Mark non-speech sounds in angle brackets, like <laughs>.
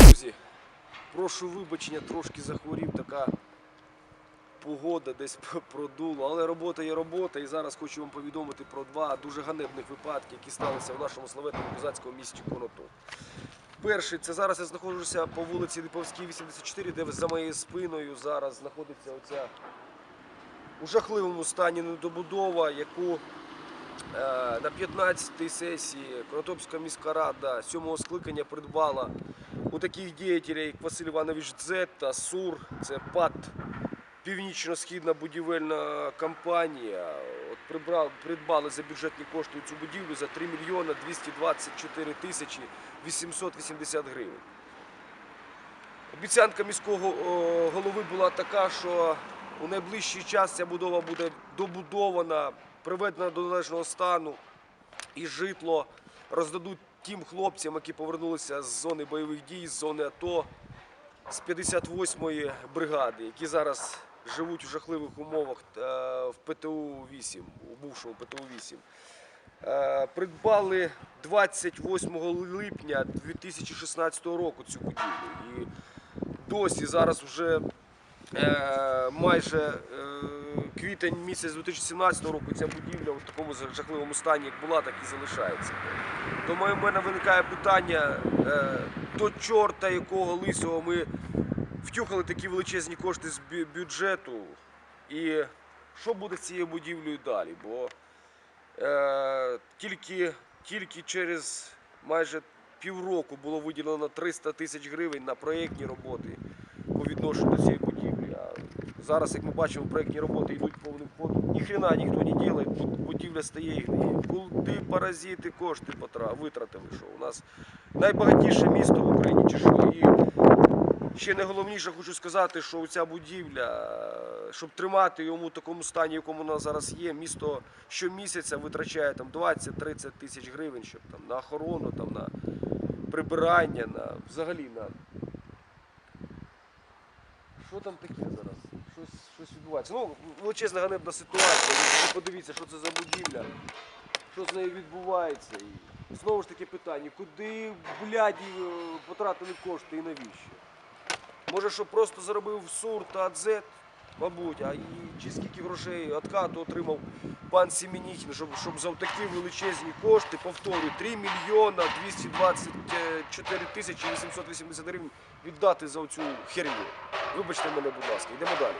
Друзі, прошу вибачення, трошки захворів така погода десь <laughs> п- продуло, але робота є робота. І зараз хочу вам повідомити про два дуже ганебних випадки, які сталися в нашому славетному козацькому місті Конотоп. Перший це зараз я знаходжуся по вулиці Липовській, 84, де за моєю спиною зараз знаходиться оця у жахливому стані недобудова, яку Е, на 15-й сесії Конотопська міська рада 7-го скликання придбала у таких діятелів, як Василь Іванович Дзет та СУР, це ПАТ, Північно-Східна будівельна компанія. От прибрав, придбали за бюджетні кошти цю будівлю за 3 мільйона 224 тисячі 880 гривень. Обіцянка міського голови була така, що у найближчий час ця будова буде добудована, приведена до належного стану і житло роздадуть тим хлопцям, які повернулися з зони бойових дій, з зони АТО, з 58-ї бригади, які зараз живуть у жахливих умовах е, в ПТУ-8, у бувшому ПТУ-8. Е, Придбали 28 липня 2016 року цю будівлю. І досі зараз вже майже е, квітень місяць 2017 року ця будівля в такому жахливому стані, як була, так і залишається. Тому в мене виникає питання е, до чорта, якого лисого ми втюхали такі величезні кошти з бюджету. І що буде з цією будівлею далі? Бо е, тільки, тільки через майже півроку було виділено 300 тисяч гривень на проєктні роботи по відношенню до цієї будівлі. А зараз, як ми бачимо, проєктні роботи йдуть повним ходом. Ніхрена ніхто не робить, будівля стає і гниє. Куди паразити кошти витратили? Що у нас найбагатіше місто в Україні чи що? І ще найголовніше хочу сказати, що ця будівля, щоб тримати йому в такому стані, в якому вона зараз є, місто щомісяця витрачає 20-30 тисяч гривень, щоб там на охорону, там на прибирання, на взагалі на. Що там таке зараз? Щось, щось відбувається. Ну, величезна ганебна ситуація. Подивіться, що це за будівля, що з нею відбувається. І знову ж таки питання, куди бляді е, потратили кошти і навіщо? Може, що просто заробив СУР та АДЗЕТ, мабуть, а і чи скільки грошей откату отримав пан Сімініхін, щоб, щоб за такі величезні кошти, повторюю, 3 мільйона 224 тисячі 880 гривень віддати за оцю херню. Вибачте мене, будь ласка, йдемо далі.